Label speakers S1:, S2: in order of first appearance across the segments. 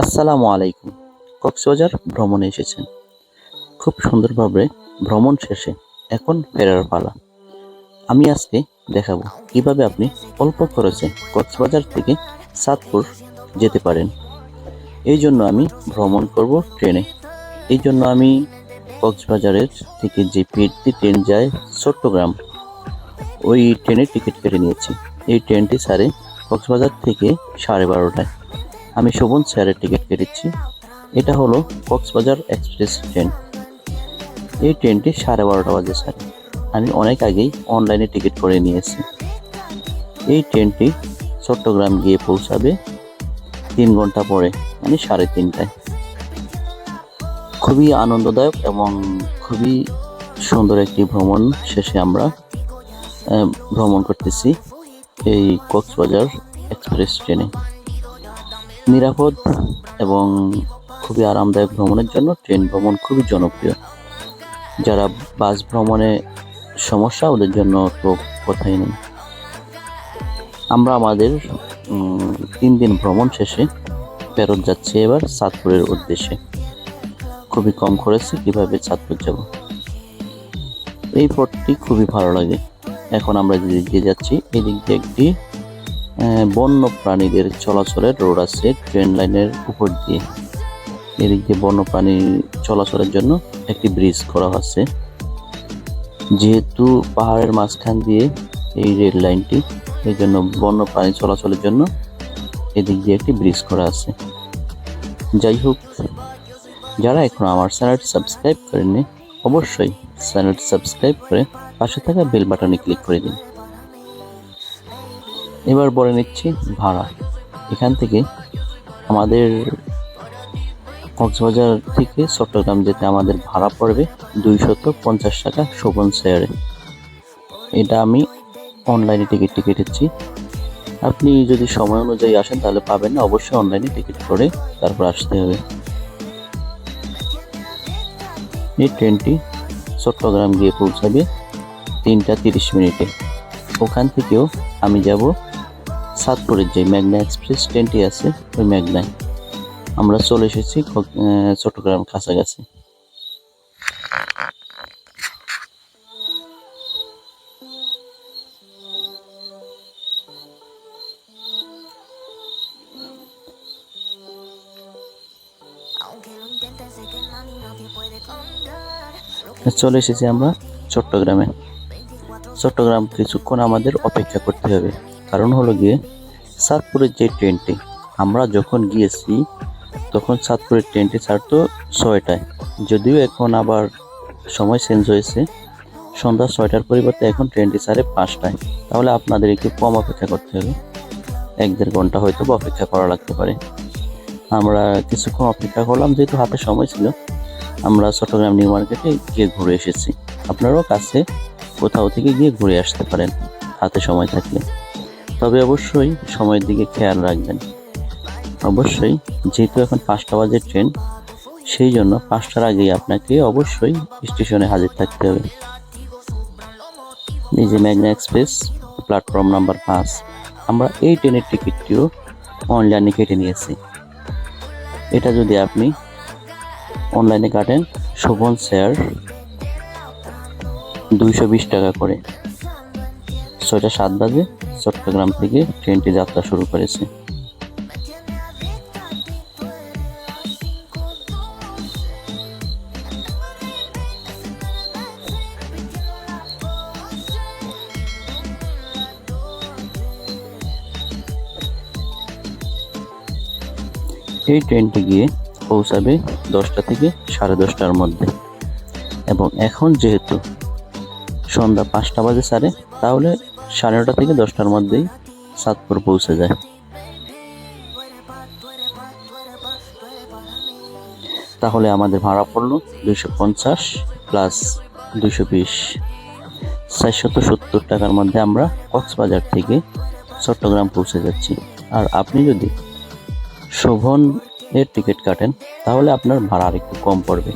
S1: আসসালামু আলাইকুম। কক্সবাজার ভ্রমণে এসেছেন। খুব সুন্দরভাবে ভ্রমণ শেষে এখন ফেরার পালা। আমি আজকে দেখাবো কীভাবে আপনি অল্প খরচে কক্সবাজার থেকে সাতপুর যেতে পারেন। এই জন্য আমি ভ্রমণ করব ট্রেনে। এই জন্য আমি কক্সবাজারের থেকে যে ফিরতি ট্রেন যায় চট্টগ্রাম, ওই ট্রেনের টিকিট কেটে নিয়েছি। এই ট্রেনটি সারে কক্সবাজার থেকে সাড়ে বারোটায়। আমি শোভন স্যারের টিকিট কেটেছি। এটা হলো কক্সবাজার এক্সপ্রেস ট্রেন। এই ট্রেনটি সাড়ে বারোটা বাজে স্যার। আমি অনেক আগেই অনলাইনে টিকিট করে নিয়েছি। এই ট্রেনটি চট্টগ্রাম গিয়ে পৌঁছাবে তিন ঘণ্টা পরে মানে সাড়ে তিনটায়। খুবই আনন্দদায়ক এবং খুবই সুন্দর একটি ভ্রমণ শেষে আমরা ভ্রমণ করতেছি এই কক্সবাজার এক্সপ্রেস ট্রেনে। নিরাপদ এবং খুবই আরামদায়ক ভ্রমণের জন্য ট্রেন ভ্রমণ খুবই জনপ্রিয়। যারা বাস ভ্রমণে সমস্যা, ওদের জন্য তো কথাই নেই। আমরা আমাদের তিন দিন ভ্রমণ শেষে ফেরত যাচ্ছি এবার চাঁদপুরের উদ্দেশ্যে। খুবই কম খরচে কীভাবে চাঁদপুর যাব? এই পথটি খুবই ভালো লাগে। এখন আমরা যেদিক দিয়ে যাচ্ছি, এদিক দিয়ে একটি বন্য প্রাণীদের চলাচলের রোড আছে ট্রেন লাইনের উপর দিয়ে। এদিক দিয়ে বন্য প্রাণী চলাচলের জন্য একটি ব্রিজ করা হচ্ছে যেহেতু পাহাড়ের মাঝখান দিয়ে এই রেল লাইনটি এই জন্য বন্য প্রাণী চলাচলের জন্য এদিক দিয়ে একটি ব্রিজ করা আছে। যাই হোক, যারা এখন আমার চ্যানেলটি সাবস্ক্রাইব করেননি, অবশ্যই চ্যানেলটি সাবস্ক্রাইব করে পাশে থাকা বেল বাটনে ক্লিক করে দিন। এবার বলে নিচ্ছি ভাড়া। এখান থেকে আমাদের কক্সবাজার থেকে চট্টগ্রাম যেতে আমাদের ভাড়া পড়বে দুইশত পঞ্চাশ টাকা শোভন শেয়ারে এটা আমি অনলাইনে টিকিটটি কেটেছি আপনি যদি সময় অনুযায়ী আসেন তাহলে পাবেন না, অবশ্যই অনলাইনে টিকিট করে তারপর আসতে হবে। এই ট্রেনটি চট্টগ্রাম গিয়ে পৌঁছাবে তিনটা তিরিশ মিনিটে। ওখান থেকেও আমি যাব সাতপুরের যে মেঘনা এক্সপ্রেস ট্রেনটি আছে ওই মেঘনায়। আমরা চলে এসেছি চট্টগ্রাম কাছাকাছি। চলে এসেছি আমরা চট্টগ্রামে।
S2: 24
S1: চট্টগ্রাম কিছুক্ষণ আমাদের অপেক্ষা করতে হবে। কারণ হলো গিয়ে সাতপুরের যে ট্রেনটি, আমরা যখন গিয়েছি, তখন সাতপুরের ট্রেনটি ছাড়তো ছয়টায়। যদিও এখন আবার সময় চেঞ্জ হয়েছে, সন্ধ্যা ছয়টার পরিবর্তে এখন ট্রেনটি ছাড়ে পাঁচটায়। তাহলে আপনাদের একটু কম অপেক্ষা করতে হবে। এক দেড় ঘণ্টা হয়তো বা অপেক্ষা করা লাগতে পারে। আমরা কিছুক্ষণ অপেক্ষা করলাম, যেহেতু হাতে সময় ছিল, আমরা চট্টগ্রাম নিউ মার্কেটে গিয়ে ঘুরে এসেছি। আপনারাও কাছে কোথাও থেকে গিয়ে ঘুরে আসতে পারেন, হাতে সময় থাকলে। তবে অবশ্যই সময়ের দিকে খেয়াল রাখবেন। অবশ্যই, যেহেতু এখন পাঁচটা বাজে ট্রেন, সেই জন্য পাঁচটার আগেই আপনাকে অবশ্যই স্টেশনে হাজির থাকতে হবে। এই যে ম্যাগনা এক্সপ্রেস, প্ল্যাটফর্ম নাম্বার পাঁচ। আমরা এই ট্রেনের টিকিটটিও অনলাইনে কেটে নিয়েছি। এটা যদি আপনি অনলাইনে কাটেন, শোভন শেয়ার দুইশো বিশ টাকা করে। ছয়টা সাত বাজে চট্টগ্রাম থেকে ট্রেনটি যাত্রা শুরু করেছে। এই ট্রেনটি গিয়ে পৌঁছাবে দশটা থেকে সাড়ে দশটার মধ্যে। এবং এখন যেহেতু সন্ধ্যা পাঁচটা বাজে সারে তাহলে সাড়ে নটা থেকে দশটার মধ্যেই সাতপুর পৌঁছে যায়। তাহলে আমাদের ভাড়া পড়ল দুইশো পঞ্চাশ প্লাস দুইশো বিশ। চারশত সত্তর টাকার মধ্যে আমরা কক্সবাজার থেকে চট্টগ্রাম পৌঁছে যাচ্ছি। আর আপনি যদি শোভন এর টিকিট কাটেন, তাহলে আপনার ভাড়া আর একটু কম পড়বে।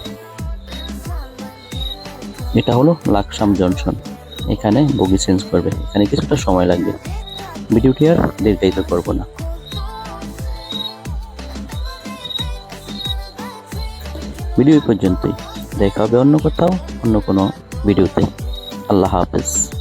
S1: এটা হলো লাকসাম জংশন। এখানে বগি চেঞ্জ করবে। এখানে কিছুটা সময় লাগবে। ভিডিওটি আর দীর্ঘায়িত করব না। ভিডিও পর্যন্তই। দেখা হবে অন্য কোথাও, অন্য কোনো ভিডিওতে। আল্লাহ হাফেজ।